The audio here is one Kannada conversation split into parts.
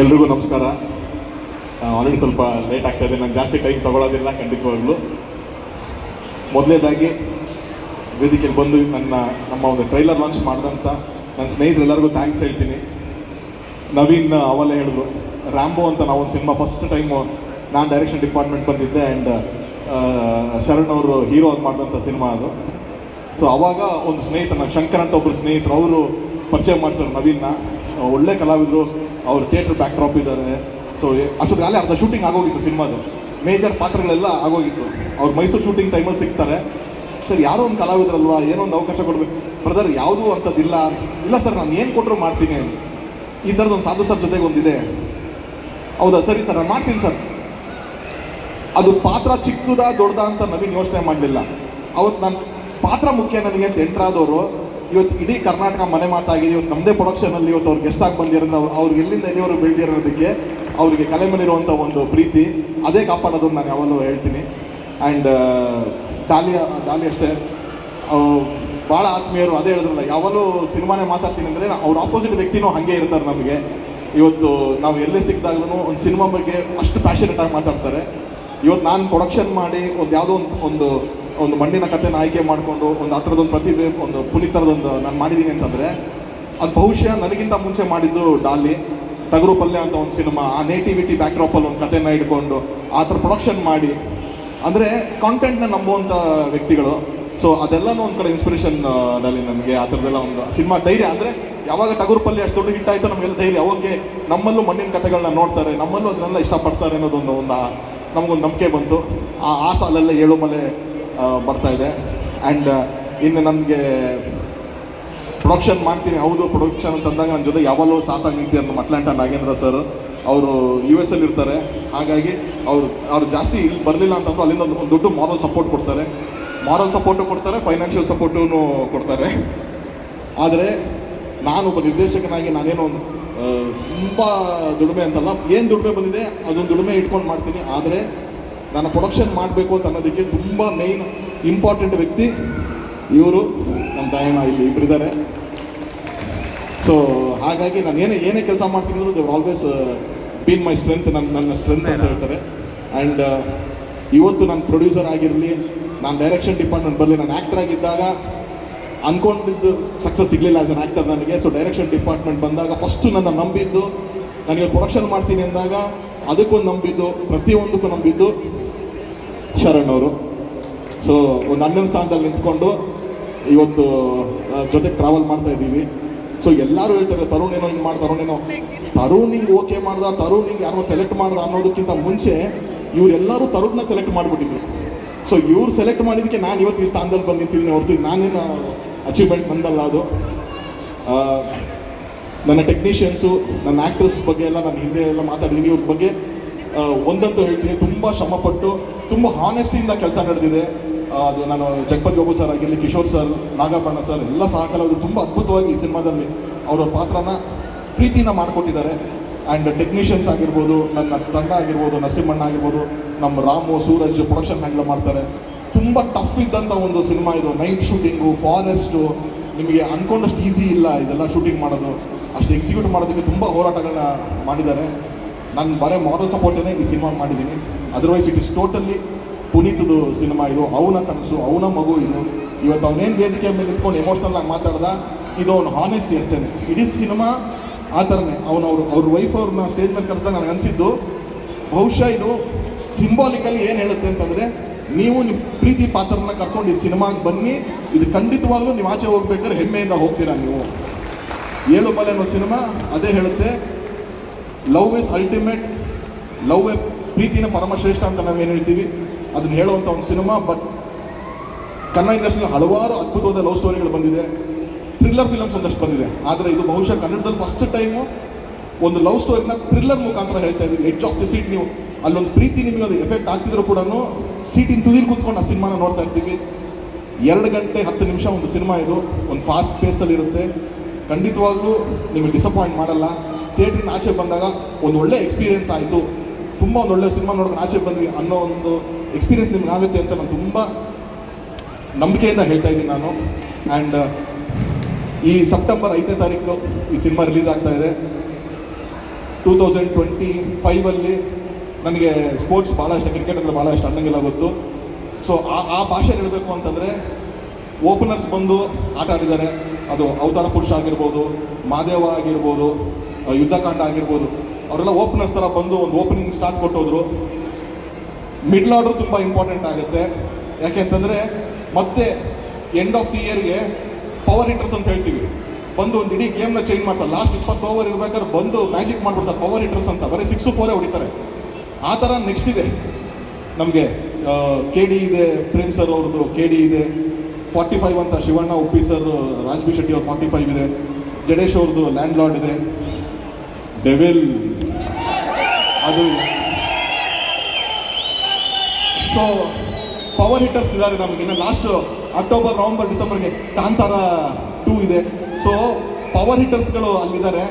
ಎಲ್ರಿಗೂ ನಮಸ್ಕಾರ. ಆಲ್ರೆಡಿ ಸ್ವಲ್ಪ ಲೇಟ್ ಆಗ್ತಾ ಇದೆ ನಾನು ಜಾಸ್ತಿ ಟೈಮ್ ತಗೊಳ್ಳೋದಿಲ್ಲ ಖಂಡಿತವಾಗ್ಲೂ. ಮೊದಲನೇದಾಗಿ ವೇದಿಕೆಯಲ್ಲಿ ಬಂದು ನನ್ನ, ನಮ್ಮ ಒಂದು ಟ್ರೈಲರ್ ಲಾಂಚ್ ಮಾಡಿದಂಥ ನನ್ನ ಸ್ನೇಹಿತರೆಲ್ಲರಿಗೂ ಥ್ಯಾಂಕ್ಸ್ ಹೇಳ್ತೀನಿ. ನವೀನ್ ಅವಲ್ಲೇ ಹೇಳಿದ್ರು ರ್ಯಾಂಬೋ ಅಂತ ನಾವೊಂದು ಸಿನಿಮಾ ಫಸ್ಟ್ ಟೈಮು ನಾನು ಡೈರೆಕ್ಷನ್ ಡಿಪಾರ್ಟ್ಮೆಂಟ್ ಬಂದಿದ್ದೆ ಆ್ಯಂಡ್ ಶರಣ್ ಅವರು ಹೀರೋ ಆಗಿ ಮಾಡಿದಂಥ ಸಿನಿಮಾ ಅದು. ಸೊ ಅವಾಗ ಒಂದು ಸ್ನೇಹಿತ ನನ್ನ ಶಂಕರ್ ಅಂತ ಒಬ್ಬರು ಸ್ನೇಹಿತರು, ಅವರು ಪರಿಚಯ ಮಾಡ್ತಾರೆ ನವೀನ್ನ. ಒಳ್ಳೆ ಕಲಾವಿದರು ಅವ್ರ ಥಿಯೇಟ್ರ್ ಬ್ಯಾಕ್ ಡ್ರಾಪ್ ಇದ್ದಾರೆ ಸೊ ಅಷ್ಟೊತ್ತಿಗೆ ಅರ್ಧ ಶೂಟಿಂಗ್ ಆಗೋಗಿತ್ತು ಸಿನಿಮಾದು. ಮೇಜರ್ ಪಾತ್ರಗಳೆಲ್ಲ ಆಗೋಗಿತ್ತು. ಅವ್ರು ಮೈಸೂರು ಶೂಟಿಂಗ್ ಟೈಮಲ್ಲಿ ಸಿಗ್ತಾರೆ. ಸರ್, ಯಾರೋ ಒಂದು ಕಲಾವಿದರಲ್ವಾ? ಏನೋ ಒಂದು ಅವಕಾಶ ಕೊಡಬೇಕು. ಬ್ರದರ್ ಯಾವುದು ಅಂಥದ್ದಿಲ್ಲ ಇಲ್ಲ ಸರ್ ನಾನು ಏನು ಕೊಟ್ಟರು ಮಾಡ್ತೀನಿ. ಈ ಥರದ್ದು ಒಂದು ಸಾಧು ಸರ್ ಜೊತೆಗೆ ಒಂದಿದೆ. ಹೌದಾ? ಸರಿ ಸರ್ ನಾನು ಮಾಡ್ತೀನಿ ಸರ್ ಅದು ಪಾತ್ರ ಚಿಕ್ಕದ ದೊಡ್ಡದ ಅಂತ ನವೀನ್ ಯೋಚನೆ ಮಾಡಲಿಲ್ಲ. ಅವತ್ತು ನಾನು ಪಾತ್ರ ಮುಖ್ಯ ನನಗೆ ಅಂತ ಎಂಟ್ರಾದವರು ಇವತ್ತು ಇಡೀ ಕರ್ನಾಟಕ ಮನೆ ಮಾತಾಗಿದೆ. ಇವತ್ತು ನಮ್ಮದೇ ಪ್ರೊಡಕ್ಷನಲ್ಲಿ ಇವತ್ತು ಅವ್ರು ಗೆಸ್ಟ್ ಆಗಿ ಬಂದಿರೋದು ಅವ್ರು ಅವ್ರಿಗೆ ಎಲ್ಲಿಂದ ಎಲ್ಲಿವರು ಬೆಳೆದಿರೋದಕ್ಕೆ ಅವರಿಗೆ ಕಲೆ ಮೇಲಿರುವಂಥ ಒಂದು ಪ್ರೀತಿ, ಅದೇ ಕಾಪಾಡೋದು ನಾನು ಯಾವಾಗಲೂ ಹೇಳ್ತೀನಿ. ಆ್ಯಂಡ್ ಡಾಲಿ ಡಾಲಿ ಅಷ್ಟೇ. ಭಾಳ ಆತ್ಮೀಯರು ಅದೇ ಹೇಳಿದ್ರಲ್ಲ, ಯಾವಾಗಲೂ ಸಿನಿಮಾನೇ ಮಾತಾಡ್ತೀನಿ ಅಂದರೆ ಅವ್ರ ಆಪೋಸಿಟ್ ವ್ಯಕ್ತಿನೂ ಹಾಗೆ ಇರ್ತಾರೆ ನಮಗೆ. ಇವತ್ತು ನಾವು ಎಲ್ಲೇ ಸಿಕ್ಕಿದಾಗ್ಲೂ ಒಂದು ಸಿನಿಮಾ ಬಗ್ಗೆ ಅಷ್ಟು ಪ್ಯಾಷನೇಟ್ ಆಗಿ ಮಾತಾಡ್ತಾರೆ. ಇವತ್ತು ನಾನು ಪ್ರೊಡಕ್ಷನ್ ಮಾಡಿ ಒಂದು ಯಾವುದೋ ಒಂದು ಒಂದು ಒಂದು ಮಣ್ಣಿನ ಕಥೆನ ಆಯ್ಕೆ ಮಾಡಿಕೊಂಡು ಒಂದು ಹತ್ರದೊಂದು ಪ್ರತಿಭೆ, ಒಂದು ಪುನೀತರದೊಂದು ನಾನು ಮಾಡಿದ್ದೀನಿ ಅಂತಂದರೆ, ಅದು ಬಹುಶಃ ನನಗಿಂತ ಮುಂಚೆ ಮಾಡಿದ್ದು ಡಾಲಿ, ಟಗರು ಪಲ್ಯ ಅಂತ ಒಂದು ಸಿನಿಮಾ, ಆ ನೇಟಿವಿಟಿ ಬ್ಯಾಕ್ಡ್ರಾಪಲ್ಲಿ ಒಂದು ಕಥೆನ ಇಟ್ಕೊಂಡು ಆ ಥರ ಪ್ರೊಡಕ್ಷನ್ ಮಾಡಿ, ಅಂದರೆ ಕಾಂಟೆಂಟ್ನ ನಂಬುವಂಥ ವ್ಯಕ್ತಿಗಳು. ಸೊ ಅದೆಲ್ಲನೂ ಒಂದು ಕಡೆ ಇನ್ಸ್ಪಿರೇಷನ್ ಡಾಲಿ ನಮಗೆ, ಆ ಥರದ್ದೆಲ್ಲ ಒಂದು ಸಿನಿಮಾ ಧೈರ್ಯ. ಅಂದರೆ ಯಾವಾಗ ಟಗರು ಪಲ್ಯ ಅಷ್ಟು ದೊಡ್ಡ ಹಿಟ್ ಆಯಿತು ನಮಗೆಲ್ಲ ಧೈರ್ಯ. ಓಕೆ ನಮ್ಮಲ್ಲೂ ಮಣ್ಣಿನ ಕಥೆಗಳನ್ನ ನೋಡ್ತಾರೆ, ನಮ್ಮಲ್ಲೂ ಅದನ್ನೆಲ್ಲ ಇಷ್ಟಪಡ್ತಾರೆ ಅನ್ನೋದೊಂದು, ಒಂದು ನಮಗೊಂದು ನಂಬಿಕೆ ಬಂತು. ಆ ಆ ಸಾಲಲ್ಲೇ ಏಳು ಮಲೆ ಬರ್ತಾ ಇದೆ. ಆ್ಯಂಡ್ ಇನ್ನು ನಮಗೆ ಪ್ರೊಡಕ್ಷನ್ ಮಾಡ್ತೀನಿ. ಹೌದು ಪ್ರೊಡಕ್ಷನ್ ಅಂತಂದಾಗ ನನ್ನ ಜೊತೆ ಯಾವಾಗಲೂ ಸಾಥಾಗಿ ಅಂತ ಮಟ್ಲಾಂಟ ನಾಗೇಂದ್ರ ಸರ್ ಅವರು ಯು ಎಸ್ ಅಲ್ಲಿ ಇರ್ತಾರೆ. ಹಾಗಾಗಿ ಅವರು, ಅವ್ರು ಜಾಸ್ತಿ ಇಲ್ಲಿ ಬರಲಿಲ್ಲ ಅಂತಂದ್ರೆ ಅಲ್ಲಿಂದ ಒಂದು ದೊಡ್ಡ ಮಾರಲ್ ಸಪೋರ್ಟ್ ಕೊಡ್ತಾರೆ. ಮಾರಲ್ ಸಪೋರ್ಟು ಕೊಡ್ತಾರೆ ಫೈನಾನ್ಷಿಯಲ್ ಸಪೋರ್ಟೂ ಕೊಡ್ತಾರೆ. ಆದರೆ ನಾನು ಒಬ್ಬ ನಿರ್ದೇಶಕನಾಗಿ ನಾನೇನು ಒಂದು ತುಂಬ ದುಡಿಮೆ ಅಂತಲ್ಲ, ಏನು ದುಡಿಮೆ ಬಂದಿದೆ, ಅದೊಂದು ದುಡಿಮೆ ಇಟ್ಕೊಂಡು ಮಾಡ್ತೀನಿ. ಆದರೆ ನಾನು ಪ್ರೊಡಕ್ಷನ್ ಮಾಡಬೇಕು ಅಂತ ಅನ್ನೋದಕ್ಕೆ ತುಂಬ ಮೇಯ್ನ್ ಇಂಪಾರ್ಟೆಂಟ್ ವ್ಯಕ್ತಿ ಇವರು. ನಮ್ಮ ತಾಯಣ್ಣ ಇಲ್ಲಿ ಇಬ್ಬರಿದ್ದಾರೆ ಸೊ ಹಾಗಾಗಿ ನಾನು ಏನೇ ಏನೇ ಕೆಲಸ ಮಾಡ್ತೀನಿ ಅಂದರೂ ಆಲ್ವೇಸ್ ಬೀನ್ ಮೈ ಸ್ಟ್ರೆಂತ್ ನನ್ನ ನನ್ನ ಸ್ಟ್ರೆಂತ್ ಅಂತ ಹೇಳ್ತಾರೆ. ಆ್ಯಂಡ್ ಇವತ್ತು ನಾನು ಪ್ರೊಡ್ಯೂಸರ್ ಆಗಿರಲಿ, ನಾನು ಡೈರೆಕ್ಷನ್ ಡಿಪಾರ್ಟ್ಮೆಂಟ್ ಬರಲಿ, ನಾನು ಆ್ಯಕ್ಟರ್ ಆಗಿದ್ದಾಗ ಅಂದ್ಕೊಂಡಿದ್ದು ಸಕ್ಸಸ್ ಸಿಗಲಿಲ್ಲ ಆ್ಯಸ್ ಅನ್ ಆ್ಯಕ್ಟರ್ ನನಗೆ. ಸೊ ಡೈರೆಕ್ಷನ್ ಡಿಪಾರ್ಟ್ಮೆಂಟ್ ಬಂದಾಗ ಫಸ್ಟು ನನ್ನ ನಂಬಿದ್ದು ನನಗೆ ಪ್ರೊಡಕ್ಷನ್ ಮಾಡ್ತೀನಿ ಅಂದಾಗ ಅದಕ್ಕೊಂದು ನಂಬಿದ್ದು, ಪ್ರತಿಯೊಂದಕ್ಕೂ ನಂಬಿದ್ದು ಶರಣ್ ಅವರು ಸೊ ಒಂದು ಹನ್ನೊಂದು ಸ್ಥಾನದಲ್ಲಿ ನಿಂತ್ಕೊಂಡು ಇವತ್ತು ಜೊತೆಗೆ ಟ್ರಾವೆಲ್ ಮಾಡ್ತಾ ಇದ್ದೀವಿ. ಸೊ ಎಲ್ಲರೂ ಹೇಳ್ತಾರೆ ತರುಣ್ ಏನೋ ಹಿಂಗೆ ಮಾಡಿ ತರುಣ್ ಏನೋ ತರುಣ್ ಹಿಂಗೆ ಓಕೆ ಮಾಡ್ದ, ತರುಣ್ ಹಿಂಗೆ ಯಾರೋ ಸೆಲೆಕ್ಟ್ ಮಾಡ್ದ ಅನ್ನೋದಕ್ಕಿಂತ ಮುಂಚೆ ಇವರೆಲ್ಲರೂ ತರುಣ್ನ ಸೆಲೆಕ್ಟ್ ಮಾಡಿಬಿಟ್ಟಿದ್ರು. ಸೊ ಇವ್ರು ಸೆಲೆಕ್ಟ್ ಮಾಡಿದ್ದಕ್ಕೆ ನಾನು ಇವತ್ತು ಈ ಸ್ಥಾನದಲ್ಲಿ ಬಂದು ನಿಂತಿದ್ದೀನಿ ಹೊರತು ನಾನೇನು ಅಚೀವ್ಮೆಂಟ್ ಬಂದಲ್ಲ ಅದು. ನನ್ನ ಟೆಕ್ನಿಷಿಯನ್ಸು ನನ್ನ ಆ್ಯಕ್ಟರ್ಸ್ ಬಗ್ಗೆ ಎಲ್ಲ ನಾನು ಹಿಂದೆ ಎಲ್ಲ ಮಾತಾಡಿದ್ದೀನಿ. ಇವ್ರ ಬಗ್ಗೆ ಒಂದಂತೂ ಹೇಳ್ತೀನಿ. ತುಂಬ ಶ್ರಮಪಟ್ಟು, ತುಂಬ ಹಾನೆಸ್ಟಿಯಿಂದ ಕೆಲಸ ನಡೆದಿದೆ. ಅದು ನಾನು ಜಗಪತಿ ಬಾಬು ಸರ್ ಆಗಿರಲಿ, ಕಿಶೋರ್ ಸರ್ ನಾಗಪ್ಪಣ್ಣ ಸರ್ ಎಲ್ಲ ಸಹಕಾರ ಅದು ತುಂಬ ಅದ್ಭುತವಾಗಿ ಈ ಸಿನಿಮಾದಲ್ಲಿ ಅವರ ಪಾತ್ರನ ಪ್ರೀತಿನ ಮಾಡಿಕೊಟ್ಟಿದ್ದಾರೆ. ಆ್ಯಂಡ್ ಟೆಕ್ನಿಷಿಯನ್ಸ್ ಆಗಿರ್ಬೋದು, ನನ್ನ ತಂಡ ಆಗಿರ್ಬೋದು, ನರಸಿಂಹಣ್ಣ ಆಗಿರ್ಬೋದು ನಮ್ಮ ರಾಮು, ಸೂರಜ್ ಪ್ರೊಡಕ್ಷನ್ ಹ್ಯಾಂಡಲ್ ಮಾಡ್ತಾರೆ. ತುಂಬ ಟಫ್ ಇದ್ದಂಥ ಒಂದು ಸಿನಿಮಾ ಇದು. ನೈಟ್ ಶೂಟಿಂಗು ಫಾರೆಸ್ಟು ನಿಮಗೆ ಅಂದ್ಕೊಂಡಷ್ಟು ಈಸಿ ಇಲ್ಲ ಇದೆಲ್ಲ ಶೂಟಿಂಗ್ ಮಾಡೋದು. ಅಷ್ಟು ಎಕ್ಸಿಕ್ಯೂಟ್ ಮಾಡೋದಕ್ಕೆ ತುಂಬ ಹೋರಾಟಗಳನ್ನ ಮಾಡಿದ್ದಾರೆ. ನಾನು ಬರೀ ಮಾರಲ್ ಸಪೋರ್ಟೇ ಈ ಸಿನಿಮಾ ಮಾಡಿದ್ದೀನಿ. ಅದರ್ವೈಸ್ ಇಟ್ ಇಸ್ ಟೋಟಲಿ ಪುನೀತದು ಸಿನಿಮಾ ಇದು. ಅವನ ಕನಸು, ಅವನ ಮಗು ಇದು. ಇವತ್ತು ಅವನೇನು ವೇದಿಕೆ ಮೇಲೆ ನಿಂತ್ಕೊಂಡು ಎಮೋಷ್ನಲ್ ಆಗಿ ಮಾತಾಡ್ದ, ಇದು ಅವನು ಹಾನೆಸ್ಟಿ ಅಷ್ಟೇ ಇಡೀ ಸಿನಿಮಾ ಆ ಥರನೇ. ಅವನು ಅವರು, ಅವ್ರ ವೈಫ್ ಅವ್ರನ್ನ ಸ್ಟೇಜ್ ಮೇಲೆ ಕರೆಸಿದಾಗ ನನಗೆ ಅನಿಸಿದ್ದು, ಬಹುಶಃ ಇದು ಸಿಂಬಾಲಿಕಲಿ ಏನು ಹೇಳುತ್ತೆ ಅಂತಂದರೆ, ನೀವು ನಿಮ್ಮ ಪ್ರೀತಿ ಪಾತ್ರನ ಕರ್ಕೊಂಡು ಈ ಸಿನಿಮಾಗೆ ಬನ್ನಿ, ಇದು ಖಂಡಿತವಾಗ್ಲೂ ನೀವು ಆಚೆ ಹೋಗ್ಬೇಕಾದ್ರೆ ಹೆಮ್ಮೆಯಿಂದ ಹೋಗ್ತೀರಾ ನೀವು. ಏಳು ಮಲೆ ಅನ್ನೋ ಸಿನಿಮಾ ಅದೇ ಹೇಳುತ್ತೆ. ಲವ್ ಇಸ್ ಅಲ್ಟಿಮೇಟ್ ಲವ್ ಎ ಪ್ರೀತಿನ ಪರಮಶ್ರೇಷ್ಠ ಅಂತ ನಾವೇನು ಹೇಳ್ತೀವಿ? ಅದನ್ನ ಹೇಳುವಂಥ ಒಂದು ಸಿನಿಮಾ ಬಟ್ ಕನ್ನಡ ಇಂಡಸ್ಟ್ರಿಯಲ್ಲಿ ಹಲವಾರು ಅದ್ಭುತವಾದ ಲವ್ ಸ್ಟೋರಿಗಳು ಬಂದಿದೆ. ಥ್ರಿಲ್ಲರ್ ಫಿಲಮ್ಸ್ ಒಂದಷ್ಟು ಬಂದಿದೆ. ಆದರೆ ಇದು ಬಹುಶಃ ಕನ್ನಡದಲ್ಲಿ ಫಸ್ಟ್ ಟೈಮು ಒಂದು ಲವ್ ಸ್ಟೋರಿನ ಥ್ರಿಲ್ಲರ್ ಮುಖಾಂತರ ಹೇಳ್ತಾ ಇದ್ದೀವಿ. ಎಡ್ಜ್ ಆಫ್ ದಿ ಸೀಟ್ ನೀವು. ಅಲ್ಲೊಂದು ಪ್ರೀತಿ ನಿಮಗೆ ಅದು ಎಫೆಕ್ಟ್ ಆಗ್ತಿದ್ರು ಕೂಡ ಸೀಟಿನ ತುದಿಲಿ ಕೂತ್ಕೊಂಡು ಆ ಸಿನಿಮಾನ ನೋಡ್ತಾ ಇರ್ತೀವಿ. ಎರಡು ಗಂಟೆ ಹತ್ತು ನಿಮಿಷ ಒಂದು ಸಿನಿಮಾ ಇದು. ಒಂದು ಫಾಸ್ಟ್ ಪೇಸಲ್ಲಿ ಇರುತ್ತೆ. ಖಂಡಿತವಾಗ್ಲೂ ನಿಮಗೆ ಡಿಸಪಾಯಿಂಟ್ ಮಾಡಲ್ಲ. ಥಿಯೇಟ್ರಿನ ಆಚೆ ಬಂದಾಗ ಒಂದು ಒಳ್ಳೆ ಎಕ್ಸ್ಪೀರಿಯೆನ್ಸ್ ಆಯಿತು. ತುಂಬ ಒಂದು ಒಳ್ಳೆ ಸಿನಿಮಾ ನೋಡ್ಕೊಂಡು ಆಚೆ ಬಂದ್ವಿ ಅನ್ನೋ ಒಂದು ಎಕ್ಸ್ಪೀರಿಯೆನ್ಸ್ ನಿಮ್ಗೆ ಆಗುತ್ತೆ ಅಂತ ನಾನು ತುಂಬ ನಂಬಿಕೆಯಿಂದ ಹೇಳ್ತಾ ಇದ್ದೀನಿ ನಾನು. ಆ್ಯಂಡ್ ಈ ಸೆಪ್ಟೆಂಬರ್ ಐದನೇ ತಾರೀಕು ಈ ಸಿನಿಮಾ ರಿಲೀಸ್ ಆಗ್ತಾ ಇದೆ. ಟೂ ತೌಸಂಡ್ ಟ್ವೆಂಟಿ ಫೈವಲ್ಲಿ ನನಗೆ ಸ್ಪೋರ್ಟ್ಸ್ ಭಾಳ ಇಷ್ಟ ಕ್ರಿಕೆಟ್ ಅಂದರೆ ಭಾಳ ಇಷ್ಟ ಅನ್ನಂಗಿಲ್ಲ ಗೊತ್ತು. ಸೊ ಆ ಆ ಭಾಷೆ ಹೇಳಬೇಕು ಅಂತಂದರೆ ಓಪನರ್ಸ್ ಬಂದು ಆಟ ಆಡಿದ್ದಾರೆ. ಅದು ಅವತಾರ ಪುರುಷ ಆಗಿರ್ಬೋದು, ಮಾದೇವ ಆಗಿರ್ಬೋದು ಯುದ್ಧಕಾಂಡ ಆಗಿರ್ಬೋದು, ಅವರೆಲ್ಲ ಓಪನರ್ಸ್ ಥರ ಬಂದು ಒಂದು ಓಪನಿಂಗ್ ಸ್ಟಾರ್ಟ್ ಕೊಟ್ಟೋದ್ರು. ಮಿಡ್ಲ್ ಆರ್ಡರ್ ತುಂಬ ಇಂಪಾರ್ಟೆಂಟ್ ಆಗುತ್ತೆ. ಯಾಕೆ ಅಂತಂದರೆ ಮತ್ತೆ ಎಂಡ್ ಆಫ್ ದಿ ಇಯರ್ಗೆ ಪವರ್ ಹಿಟರ್ಸ್ ಅಂತ ಹೇಳ್ತೀವಿ. ಬಂದು ಒಂದು ಇಡೀ ಗೇಮ್ನ ಚೇಂಜ್ ಮಾಡ್ತಾರೆ. ಲಾಸ್ಟ್ ಇಪ್ಪತ್ತು ಓವರ್ ಇರ್ಬೇಕಾದ್ರೆ ಬಂದು ಮ್ಯಾಜಿಕ್ ಮಾಡ್ಬಿಡ್ತಾರೆ ಪವರ್ ಹಿಟರ್ಸ್ ಅಂತ. ಬರೀ ಸಿಕ್ಸು ಫೋರೇ ಹೊಡಿತಾರೆ. ಆ ಥರ ನೆಕ್ಸ್ಟ್ ಇದೆ. ನಮಗೆ ಕೆ ಡಿ ಇದೆ ಪ್ರೇಮ್ ಸರ್ ಅವ್ರದ್ದು ಕೆ ಡಿ ಇದೆ. ಫಾರ್ಟಿ ಫೈವ್ ಅಂತ ಶಿವಣ್ಣ ಉಪ್ಪಿ ಸರ್ ರಾಜ್ಬಿ ಶೆಟ್ಟಿ ಅವ್ರು ಫಾರ್ಟಿ ಫೈವ್ ಇದೆ. ಜಡೇಶ್ ಅವ್ರದ್ದು ಲ್ಯಾಂಡ್ ಲಾರ್ಡ್ ಇದೆ. ಡೆವಿಲ್ ಅದು ಸೊ ಪವರ್ ಹಿಟರ್ಸ್ ಇದ್ದಾರೆ ನಮಗೆ. ಇನ್ನು ಲಾಸ್ಟ್ ಅಕ್ಟೋಬರ್ ನವಂಬರ್ ಡಿಸೆಂಬರ್ಗೆ ಕಾಂತಾರ ಟೂ ಇದೆ. ಸೊ ಪವರ್ ಹಿಟರ್ಸ್ಗಳು ಅಲ್ಲಿದ್ದಾರೆ.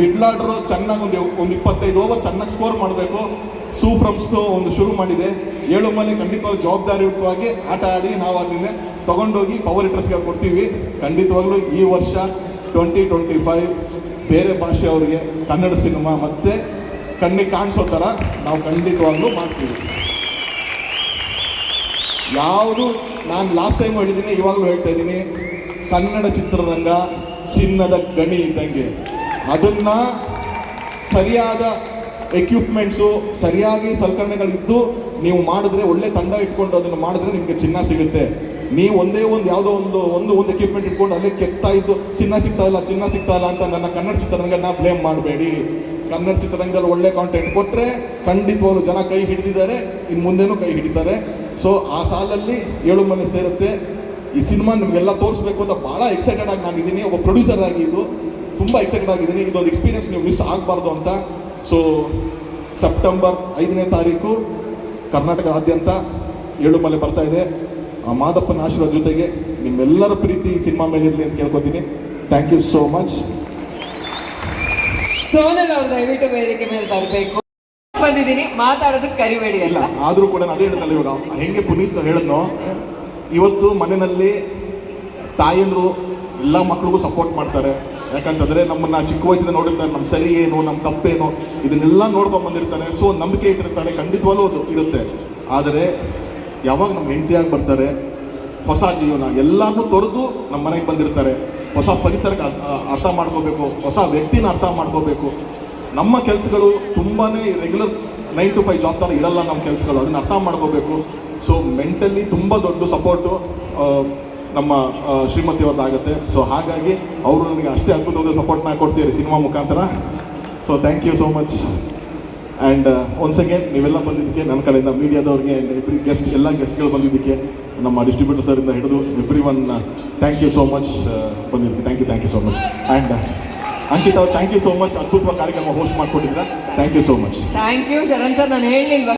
ಮಿಡ್ಲ್ ಆರ್ಡರ್ ಚೆನ್ನಾಗಿ ಒಂದು ಒಂದು ಇಪ್ಪತ್ತೈದು ಓವರ್ ಚೆನ್ನಾಗಿ ಸ್ಕೋರ್ ಮಾಡಬೇಕು. ಸೂ ಒಂದು ಶುರು ಮಾಡಿದೆ. ಏಳು ಮನೆ ಖಂಡಿತವಾಗಿ ಜವಾಬ್ದಾರಿಯುತವಾಗಿ ಆಟ ಆಡಿ ನಾವು ಅದನ್ನ ತಗೊಂಡೋಗಿ ಪವರ್ ಇಂಟ್ರೆಸ್ಟ್ಗೆ ಕೊಡ್ತೀವಿ. ಖಂಡಿತವಾಗ್ಲೂ ಈ ವರ್ಷ ಟ್ವೆಂಟಿ ಟ್ವೆಂಟಿ ಫೈವ್ ಬೇರೆ ಭಾಷೆ ಅವರಿಗೆ ಕನ್ನಡ ಸಿನಿಮಾ ಮತ್ತೆ ಕಣ್ಣಿಗೆ ಕಾಣಿಸೋ ಥರ ನಾವು ಖಂಡಿತವಾಗ್ಲೂ ಮಾಡ್ತೀವಿ. ಯಾವುದು ನಾನು ಲಾಸ್ಟ್ ಟೈಮ್ ಹೇಳಿದ್ದೀನಿ ಇವಾಗಲೂ ಹೇಳ್ತಾ ಇದ್ದೀನಿ ಕನ್ನಡ ಚಿತ್ರರಂಗ ಚಿನ್ನದ ಗಣಿ ಇದ್ದಂಗೆ. ಅದನ್ನ ಸರಿಯಾದ ಎಕ್ವಿಪ್ಮೆಂಟ್ಸು ಸರಿಯಾಗಿ ಸಲಕರಣೆಗಳಿದ್ದು ನೀವು ಮಾಡಿದ್ರೆ ಒಳ್ಳೆ ತಂಡ ಇಟ್ಕೊಂಡು ಅದನ್ನು ಮಾಡಿದ್ರೆ ನಿಮಗೆ ಚಿನ್ನ ಸಿಗುತ್ತೆ. ನೀವು ಒಂದೇ ಒಂದು ಯಾವುದೋ ಒಂದು ಒಂದು ಒಂದು ಎಕ್ವಿಪ್ಮೆಂಟ್ ಇಟ್ಕೊಂಡು ಅಲ್ಲೇ ಕೆತ್ತಾ ಇದ್ದು, ಚಿನ್ನ ಸಿಗ್ತಾ ಇಲ್ಲ, ಚಿನ್ನ ಸಿಗ್ತಾ ಇಲ್ಲ ಅಂತ ನನ್ನ ಕನ್ನಡ ಚಿತ್ರರಂಗನ ಬ್ಲೇಮ್ ಮಾಡಬೇಡಿ. ಕನ್ನಡ ಚಿತ್ರರಂಗದಲ್ಲಿ ಒಳ್ಳೆ ಕಾಂಟೆಂಟ್ ಕೊಟ್ಟರೆ ಖಂಡಿತವಾಗ್ಲೂ ಜನ ಕೈ ಹಿಡಿದಿದ್ದಾರೆ ಇನ್ನು ಮುಂದೆನೂ ಕೈ ಹಿಡಿತಾರೆ. ಸೊ ಆ ಸಾಲಲ್ಲಿ ಏಳು ಮನೆ ಸೇರುತ್ತೆ. ಈ ಸಿನಿಮಾ ನಿಮಗೆಲ್ಲ ತೋರಿಸ್ಬೇಕು ಅಂತ ಭಾಳ ಎಕ್ಸೈಟೆಡ್ ಆಗಿ ನಾನು ಇದ್ದೀನಿ ಒಬ್ಬ ಪ್ರೊಡ್ಯೂಸರ್ ಆಗಿ ಇದು ತುಂಬ ಎಕ್ಸೈಟೆಡ್ ಆಗಿದ್ದೀನಿ. ಇದೊಂದು ಎಕ್ಸ್ಪೀರಿಯನ್ಸ್ ನೀವು ಮಿಸ್ ಆಗಬಾರ್ದು ಅಂತ. ಸೊ ಸೆಪ್ಟೆಂಬರ್ ಐದನೇ ತಾರೀಕು ಕರ್ನಾಟಕದಾದ್ಯಂತ ಏಳುಮಲೆ ಬರ್ತಾ ಇದೆ. ಆ ಮಾದಪ್ಪನ ಆಶೀರ್ವಾದ ಜೊತೆಗೆ ನಿಮ್ಮೆಲ್ಲರ ಪ್ರೀತಿ ಈ ಸಿನಿಮಾ ಮೇಲೆ ಇರಲಿ ಅಂತ ಕೇಳ್ಕೊತೀನಿ. Thank you so much Sonal ಅವ್ರು ದಯವಿಟ್ಟು ವೇದಿಕೆ ಮೇಲೆ ಬರಬೇಕು ಬಂದಿದ್ದೀನಿ ಮಾತಾಡೋದಕ್ಕೆ ಕರಿಬೇಡಿ ಇಲ್ಲ ಅಲ್ಲ ಆದರೂ ಕೂಡ ನಾನು ಅದೇ ಹೇಳಿದ್ನಲ್ಲ ಇವಾಗ. ಹೆಂಗೆ ಪುನೀತ್ ಹೇಳಿದ್ನೋ ಇವತ್ತು ಮನೆಯಲ್ಲಿ ತಾಯಂದ್ರು ಎಲ್ಲ ಮಕ್ಳಿಗೂ ಸಪೋರ್ಟ್ ಮಾಡ್ತಾರೆ. ಯಾಕಂತಂದ್ರೆ ನಮ್ಮನ್ನ ಚಿಕ್ಕ ವಯಸ್ಸಿಂದ ನೋಡಿರ್ತಾರೆ ನಮ್ಮ ಸರಿ ಏನು ನಮ್ಮ ತಪ್ಪೇನು ಇದನ್ನೆಲ್ಲ ನೋಡ್ಕೊಂಡ್ ಬಂದಿರ್ತಾರೆ. ಸೊ ನಂಬಿಕೆ ಇಟ್ಟಿರ್ತಾರೆ ಖಂಡಿತವಾಗ್ಲೂ ಅದು ಇರುತ್ತೆ. ಆದರೆ ಯಾವಾಗ ನಮ್ಮ ಹೆಂಡತಿಯಾಗಿ ಬರ್ತಾರೆ, ಹೊಸ ಜೀವನ ಎಲ್ಲಾನು ತೊರೆದು ನಮ್ಮ ಮನೆಗೆ ಬಂದಿರ್ತಾರೆ. ಹೊಸ ಪರಿಸರಕ್ಕೆ ಅರ್ಥ- ಮಾಡ್ಕೋಬೇಕು, ಹೊಸ ವ್ಯಕ್ತಿನ ಅರ್ಥ ಮಾಡ್ಕೋಬೇಕು. ನಮ್ಮ ಕೆಲಸಗಳು ತುಂಬಾನೇ regular nine to five job ಥರ ಇರಲ್ಲ ನಮ್ಮ ಕೆಲಸಗಳು, ಅದನ್ನ ಅರ್ಥ ಮಾಡ್ಕೋಬೇಕು. ಸೊ ಮೆಂಟಲಿ ತುಂಬ ದೊಡ್ಡ ಸಪೋರ್ಟು ನಮ್ಮ ಶ್ರೀಮತಿ ಆಗುತ್ತೆ. ಸೊ ಹಾಗಾಗಿ ಅವರು ನನಗೆ ಅಷ್ಟೇ ಅದ್ಭುತವಾದ ಸಪೋರ್ಟ್ನ ಕೊಡ್ತೀರಿ ಸಿನಿಮಾ ಮುಖಾಂತರ. So thank you so much and once again ನೀವೆಲ್ಲ ಬಂದಿದ್ದಕ್ಕೆ ನನ್ನ ಕಡೆಯಿಂದ, ಮೀಡಿಯಾದವ್ರಿಗೆ ಆ್ಯಂಡ್ ಎವ್ರಿ ಗೆಸ್ಟ್ ಎಲ್ಲ ಗೆಸ್ಟ್ಗಳು ಬಂದಿದ್ದಕ್ಕೆ ನಮ್ಮ ಡಿಸ್ಟ್ರಿಬ್ಯೂಟರ್ ಇಂದ ಹಿಡಿದು everyone thank you so much ಬಂದಿದ್ದಕ್ಕೆ. Thank you thank you so much and Ankit ಅವ್ರು ಥ್ಯಾಂಕ್ ಯು ಸೋ ಮಚ್ ಅದ್ಭುತವಾಗಿ ಕಾರ್ಯಕ್ರಮ host ಮಾಡ್ಕೊಟ್ಟಿದ್ದೀರಾ. Thank you so much thank you Sharan sir ನಾನು ಹೇಳಿಲ್ವಾ?